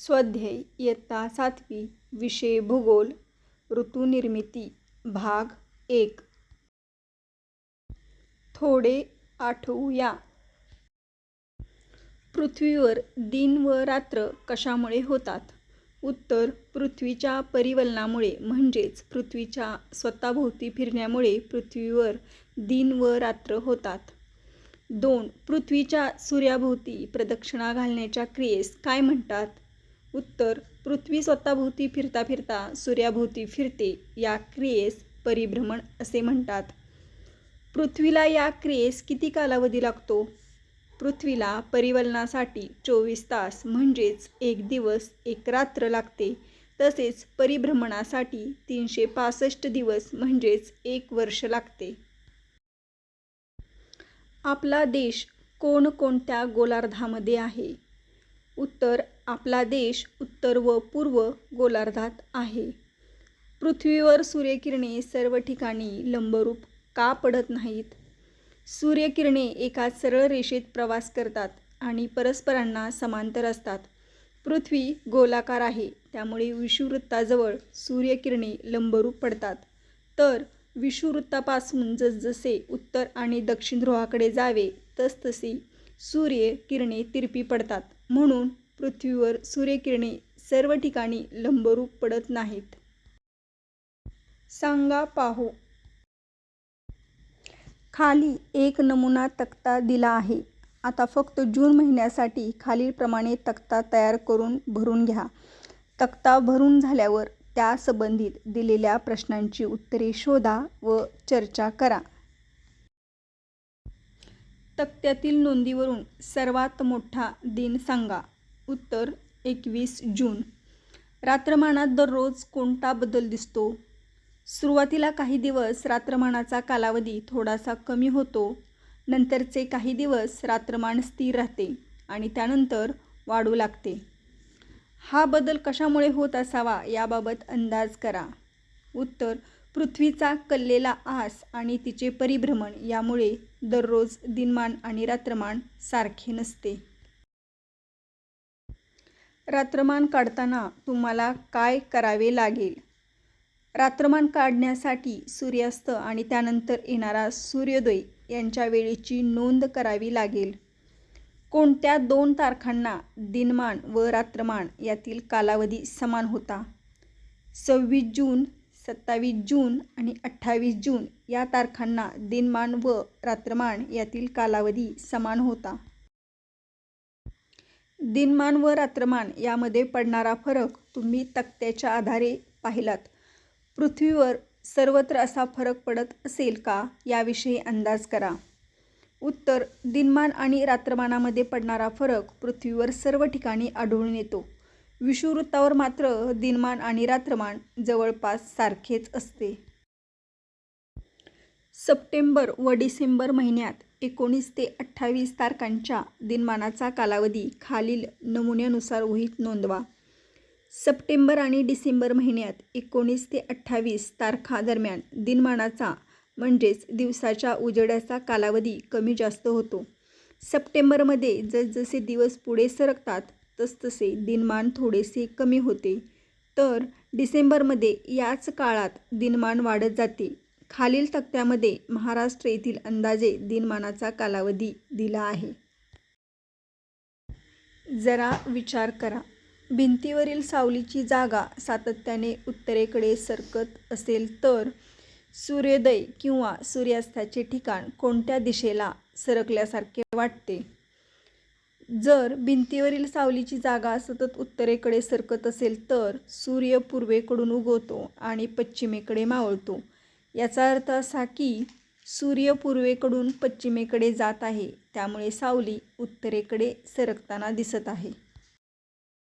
स्वाध्याय इयत्ता सातवी विषय भूगोल ऋतुनिर्मिती भाग एक. थोडे आठवूया. पृथ्वीवर दिन व रात्र कशामुळे होतात? उत्तर पृथ्वीच्या परिवलनामुळे म्हणजेच पृथ्वीच्या स्वतःभोवती फिरण्यामुळे पृथ्वीवर दिन व रात्र होतात. दोन पृथ्वीच्या सूर्याभोवती प्रदक्षिणा घालण्याच्या क्रियेस काय म्हणतात? उत्तर पृथ्वी स्वतःभोवती फिरता फिरता सूर्याभोवती फिरते या क्रियेस परिभ्रमण असे म्हणतात. पृथ्वीला या क्रियेस किती कालावधी लागतो? पृथ्वीला परिवलनासाठी चोवीस तास म्हणजेच एक दिवस एक रात्र लागते. तसेच परिभ्रमणासाठी तीनशे पासष्ट दिवस म्हणजेच एक वर्ष लागते. आपला देश कोणकोणत्या गोलार्धामध्ये आहे? उत्तर आपला देश उत्तर व पूर्व गोलार्धात आहे. पृथ्वीवर सूर्यकिरणे सर्व ठिकाणी लंबरूप का पडत नाहीत? सूर्यकिरणे एका सरळ रेषेत प्रवास करतात आणि परस्परांना समांतर असतात. पृथ्वी गोलाकार आहे त्यामुळे विषुववृत्ताजवळ सूर्यकिरणे लंबरूप पडतात. तर विषुववृत्तापासून जसजसे उत्तर आणि दक्षिण ध्रुवाकडे जावे तसतसे सूर्य किरणे तिरपी पडतात. म्हणून पृथ्वीवर सूर्यकिरणे सर्व ठिकाणी लंबरूप पडत नाहीत. सांगा पाहू. खाली एक नमुना तक्ता दिला आहे. आता फक्त जून महिन्यासाठी खालीलप्रमाणे तक्ता तयार करून भरून घ्या. तक्ता भरून झाल्यावर त्या संबंधित दिलेल्या प्रश्नांची उत्तरे शोधा व चर्चा करा. तक्त्यातील नोंदीवरून सर्वात मोठा दिन सांगा. उत्तर एकवीस जून. रात्रमानात दररोज कोणता बदल दिसतो? सुरुवातीला काही दिवस रात्रमानाचा कालावधी थोडासा कमी होतो. नंतरचे काही दिवस रात्रमान स्थिर राहते आणि त्यानंतर वाढू लागते. हा बदल कशामुळे होत असावा याबाबत अंदाज करा. उत्तर पृथ्वीचा कललेला आस आणि तिचे परिभ्रमण यामुळे दररोज दिनमान आणि रात्रमान सारखे नसते. रात्रमान काढताना तुम्हाला काय करावे लागेल? रात्रमान काढण्यासाठी सूर्यास्त आणि त्यानंतर येणारा सूर्योदय यांच्या वेळेची नोंद करावी लागेल. कोणत्या दोन तारखांना दिनमान व रात्रमान यातील कालावधी समान होता? सव्वीस जून सत्तावीस जून आणि अठ्ठावीस जून या तारखांना दिनमान व रात्रमान यातील कालावधी समान होता. दिनमान व रात्रमान यामध्ये पडणारा फरक तुम्ही तक्त्याच्या आधारे पाहिलात. पृथ्वीवर सर्वत्र असा फरक पडत असेल का याविषयी अंदाज करा. उत्तर दिनमान आणि रात्रमानामध्ये पडणारा फरक पृथ्वीवर सर्व ठिकाणी आढळून येतो. विषुववृत्तावर मात्र दिनमान आणि रात्रमान जवळपास सारखेच असते. सप्टेंबर व डिसेंबर महिन्यात एकोणीस ते अठ्ठावीस तारखांच्या दिनमानाचा कालावधी खालील नमुन्यानुसार वहीत नोंदवा. सप्टेंबर आणि डिसेंबर महिन्यात एकोणीस ते अठ्ठावीस तारखा दरम्यान दिनमानाचा म्हणजेच दिवसाच्या उजेडाचा कालावधी कमी जास्त होतो. सप्टेंबरमध्ये जसजसे दिवस पुढे सरकतात तसतसे दिनमान थोडेसे कमी होते. तर डिसेंबरमध्ये याच काळात दिनमान वाढत जाते. खालील तक्त्यामध्ये महाराष्ट्र येथील अंदाजे दिनमानाचा कालावधी दिला आहे. जरा विचार करा. भिंतीवरील सावलीची जागा सातत्याने उत्तरेकडे सरकत असेल तर सूर्योदय किंवा सूर्यास्ताचे ठिकाण कोणत्या दिशेला सरकल्यासारखे वाटते? जर भिंतीवरील सावलीची जागा सतत उत्तरेकडे सरकत असेल तर सूर्य पूर्वेकडून उगवतो आणि पश्चिमेकडे मावळतो. याचा अर्थ असा की सूर्य पूर्वेकडून पश्चिमेकडे जात आहे त्यामुळे सावली उत्तरेकडे सरकताना दिसत आहे.